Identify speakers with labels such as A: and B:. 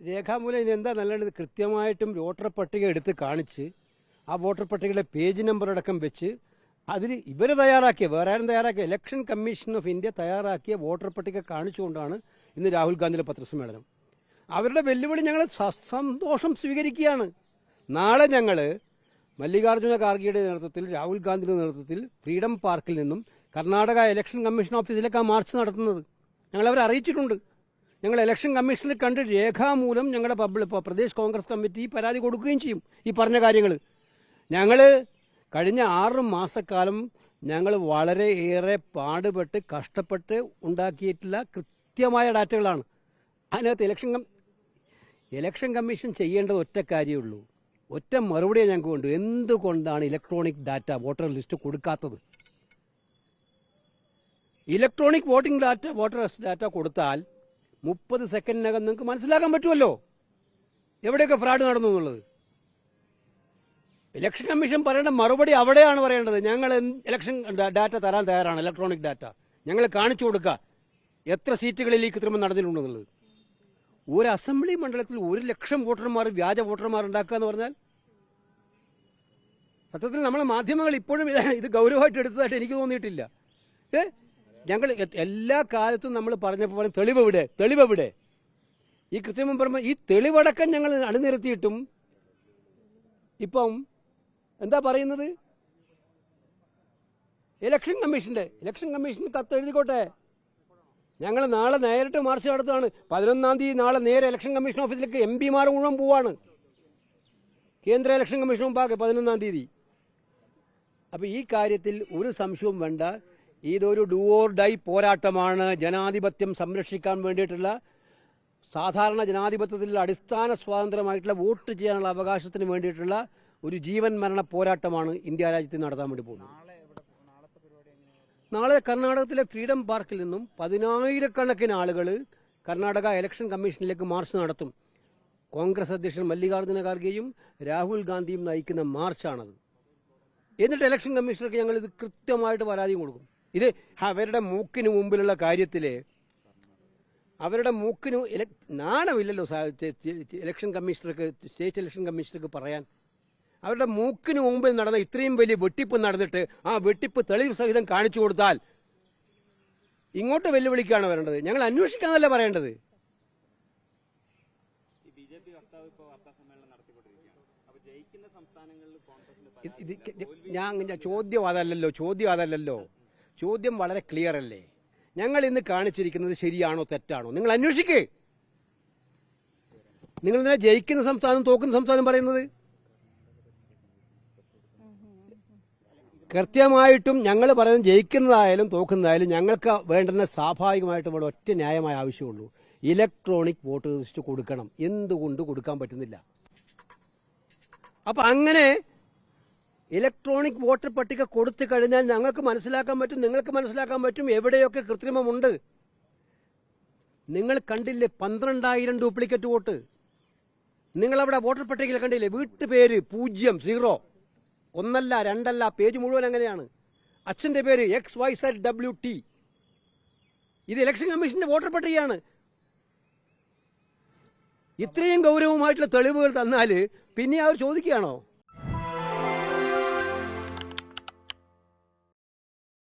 A: രേഖാമൂലം ഇനി എന്താ നല്ലത്? കൃത്യമായിട്ടും വോട്ടർ പട്ടിക എടുത്ത് കാണിച്ച് ആ വോട്ടർ പട്ടികയുടെ പേജ് നമ്പർ അടക്കം വെച്ച് അതിൽ ഇവർ തയ്യാറാക്കിയ വേറെ ആരും തയ്യാറാക്കിയ ഇലക്ഷൻ കമ്മീഷൻ ഓഫ് ഇന്ത്യ തയ്യാറാക്കിയ വോട്ടർ പട്ടിക കാണിച്ചുകൊണ്ടാണ് ഇന്ന് രാഹുൽ ഗാന്ധിയുടെ പത്രസമ്മേളനം. അവരുടെ വെല്ലുവിളി ഞങ്ങൾ സന്തോഷം സ്വീകരിക്കുകയാണ്. നാളെ ഞങ്ങൾ മല്ലികാർജുന ഖാർഗെയുടെ നേതൃത്വത്തിൽ രാഹുൽ ഗാന്ധിയുടെ നേതൃത്വത്തിൽ ഫ്രീഡം പാർക്കിൽ നിന്നും കർണാടക ഇലക്ഷൻ കമ്മീഷൻ ഓഫീസിലേക്കാണ് മാർച്ച് നടത്തുന്നത്. ഞങ്ങൾ അറിയിച്ചിട്ടുണ്ട്. ഞങ്ങൾ ഇലക്ഷൻ കമ്മീഷനിൽ കണ്ട് രേഖാമൂലം ഞങ്ങളുടെ പബ്ലിക് പ്രദേശ് കോൺഗ്രസ് കമ്മിറ്റി പരാതി കൊടുക്കുകയും ചെയ്യും ഈ പറഞ്ഞ കാര്യങ്ങൾ ഞങ്ങൾ കഴിഞ്ഞ ആറ് മാസക്കാലം ഞങ്ങൾ വളരെ ഏറെ പാടുപെട്ട് കഷ്ടപ്പെട്ട് ഉണ്ടാക്കിയിട്ടുള്ള കൃത്യമായ ഡാറ്റകളാണ്. അതിനകത്ത് ഇലക്ഷൻ ഇലക്ഷൻ കമ്മീഷൻ ചെയ്യേണ്ടത് ഒറ്റ കാര്യമുള്ളൂ ഒറ്റ മറുപടിയെ ഞങ്ങൾക്ക് ഉണ്ട് എന്തുകൊണ്ടാണ് ഇലക്ട്രോണിക് ഡാറ്റ വോട്ടർ ലിസ്റ്റ് കൊടുക്കാത്തത്? Electronic voting data voter data കൊടുത്താൽ മുപ്പത് സെക്കൻഡിനകം നിങ്ങൾക്ക് മനസ്സിലാക്കാൻ പറ്റുമല്ലോ. എവിടെയൊക്കെ ഫ്രാഡ് നടന്നു എന്നുള്ളത്. ഇലക്ഷൻ കമ്മീഷൻ പറയേണ്ട മറുപടി അവിടെയാണ് പറയേണ്ടത്. ഞങ്ങൾ ഇലക്ഷൻ ഡാറ്റ തരാൻ തയ്യാറാണ്. ഇലക്ട്രോണിക് ഡാറ്റ ഞങ്ങൾ കാണിച്ചു കൊടുക്കുക. എത്ര സീറ്റുകളിൽ ഈ കൃത്രിമം നടന്നിട്ടുണ്ടെന്നുള്ളത് ഒരു അസംബ്ലി മണ്ഡലത്തിൽ ഒരു ലക്ഷം വോട്ടർമാർ വ്യാജ വോട്ടർമാർ ഉണ്ടാക്കുക എന്ന് പറഞ്ഞാൽ സത്യത്തിൽ നമ്മളെ മാധ്യമങ്ങൾ ഇപ്പോഴും ഇത് ഗൗരവമായിട്ട് എടുത്തതായിട്ട് എനിക്ക് തോന്നിയിട്ടില്ല. ഏ? ഞങ്ങൾ എല്ലാ കാലത്തും നമ്മൾ പറഞ്ഞപ്പോൾ തെളിവ് തെളിവെവിടെ തെളിവ് എവിടെ? ഈ കൃത്യം പറയുമ്പോൾ ഈ തെളിവടക്കം ഞങ്ങൾ അണിനിരത്തിയിട്ടും ഇപ്പം എന്താ പറയുന്നത്? ഇലക്ഷൻ കമ്മീഷന്റെ ഇലക്ഷൻ കമ്മീഷൻ കത്ത് എഴുതിക്കോട്ടെ. ഞങ്ങൾ നാളെ നേരിട്ട് മാർച്ച് നടത്തുകയാണ്. പതിനൊന്നാം തീയതി നാളെ നേരെ ഇലക്ഷൻ കമ്മീഷൻ ഓഫീസിലേക്ക് എം പിമാർ മുഴുവൻ പോവാണ്. കേന്ദ്ര ഇലക്ഷൻ കമ്മീഷൻ മുമ്പാകെ പതിനൊന്നാം തീയതി. അപ്പൊ ഈ കാര്യത്തിൽ ഒരു സംശയവും വേണ്ട. ഇതൊരു ഡുവോർ ഓർ ഡൈ പോരാട്ടമാണ്. ജനാധിപത്യം സംരക്ഷിക്കാൻ വേണ്ടിയിട്ടുള്ള സാധാരണ ജനാധിപത്യത്തിലുള്ള അടിസ്ഥാന സ്വാതന്ത്ര്യമായിട്ടുള്ള വോട്ട് ചെയ്യാനുള്ള അവകാശത്തിന് വേണ്ടിയിട്ടുള്ള ഒരു ജീവൻ മരണ പോരാട്ടമാണ് ഇന്ത്യ രാജ്യത്ത് നടത്താൻ വേണ്ടി പോകുന്നത്. നാളെ കർണാടകത്തിലെ ഫ്രീഡം പാർക്കിൽ നിന്നും പതിനായിരക്കണക്കിന് ആളുകൾ കർണാടക ഇലക്ഷൻ കമ്മീഷനിലേക്ക് മാർച്ച് നടത്തും. കോൺഗ്രസ് അധ്യക്ഷൻ മല്ലികാർജുന ഖാർഗെയും രാഹുൽ ഗാന്ധിയും നയിക്കുന്ന മാർച്ചാണത്. എന്നിട്ട് ഇലക്ഷൻ കമ്മീഷണർക്ക് ഞങ്ങൾ ഇത് കൃത്യമായിട്ട് പരാതി കൊടുക്കും. ഇത് അവരുടെ മൂക്കിന് മുമ്പിലുള്ള കാര്യത്തിൽ അവരുടെ മൂക്കിന് നാണമില്ലല്ലോ ഇലക്ഷൻ കമ്മീഷണർക്ക് സ്റ്റേറ്റ് ഇലക്ഷൻ കമ്മീഷണർക്ക് പറയാൻ. അവരുടെ മൂക്കിന് മുമ്പിൽ നടന്ന ഇത്രയും വലിയ വെട്ടിപ്പ് നടന്നിട്ട് ആ വെട്ടിപ്പ് തെളിവ് സഹിതം കാണിച്ചു കൊടുത്താൽ ഇങ്ങോട്ട് വെല്ലുവിളിക്കാണ് വരേണ്ടത്. ഞങ്ങൾ അന്വേഷിക്കാന്നല്ല പറയേണ്ടത്. ഞാൻ ചോദ്യം അതല്ലല്ലോ ചോദ്യം അതല്ലല്ലോ ചോദ്യം വളരെ ക്ലിയർ അല്ലേ? ഞങ്ങൾ ഇന്ന് കാണിച്ചിരിക്കുന്നത് ശരിയാണോ തെറ്റാണോ? നിങ്ങൾ അന്വേഷിക്കേ. നിങ്ങൾ ഇന്നലെ ജയിക്കുന്ന സംസ്ഥാനം തോക്കുന്ന സംസ്ഥാനം പറയുന്നത്? കൃത്യമായിട്ടും ഞങ്ങൾ പറയുന്നത് ജയിക്കുന്നതായാലും തോക്കുന്നതായാലും ഞങ്ങൾക്ക് വേണ്ടുന്ന സ്വാഭാവികമായിട്ടും ഇവിടെ ഒറ്റ ന്യായമായ ആവശ്യമുള്ളൂ. ഇലക്ട്രോണിക് വോട്ട് ലിസ്റ്റ് കൊടുക്കണം. എന്തുകൊണ്ട് കൊടുക്കാൻ പറ്റുന്നില്ല? അപ്പൊ അങ്ങനെ ഇലക്ട്രോണിക് വോട്ടർ പട്ടിക കൊടുത്തു കഴിഞ്ഞാൽ ഞങ്ങൾക്ക് മനസ്സിലാക്കാൻ പറ്റും നിങ്ങൾക്ക് മനസ്സിലാക്കാൻ പറ്റും എവിടെയൊക്കെ കൃത്രിമമുണ്ട്. നിങ്ങൾ കണ്ടില്ലേ പന്ത്രണ്ടായിരം ഡ്യൂപ്ലിക്കേറ്റ് വോട്ട്? നിങ്ങൾ അവിടെ വോട്ടർ പട്ടികയിൽ കണ്ടില്ലേ വീട്ടുപേര് പൂജ്യം സീറോ. ഒന്നല്ല രണ്ടല്ല പേജ് മുഴുവൻ അങ്ങനെയാണ്. അച്ഛന്റെ പേര് X Y Z W T. ഇത് ഇലക്ഷൻ കമ്മീഷന്റെ വോട്ടർ പട്ടികയാണ്. ഇത്രയും ഗൗരവമായിട്ടുള്ള തെളിവുകൾ തന്നാൽ പിന്നെ അവർ ചോദിക്കുകയാണോ?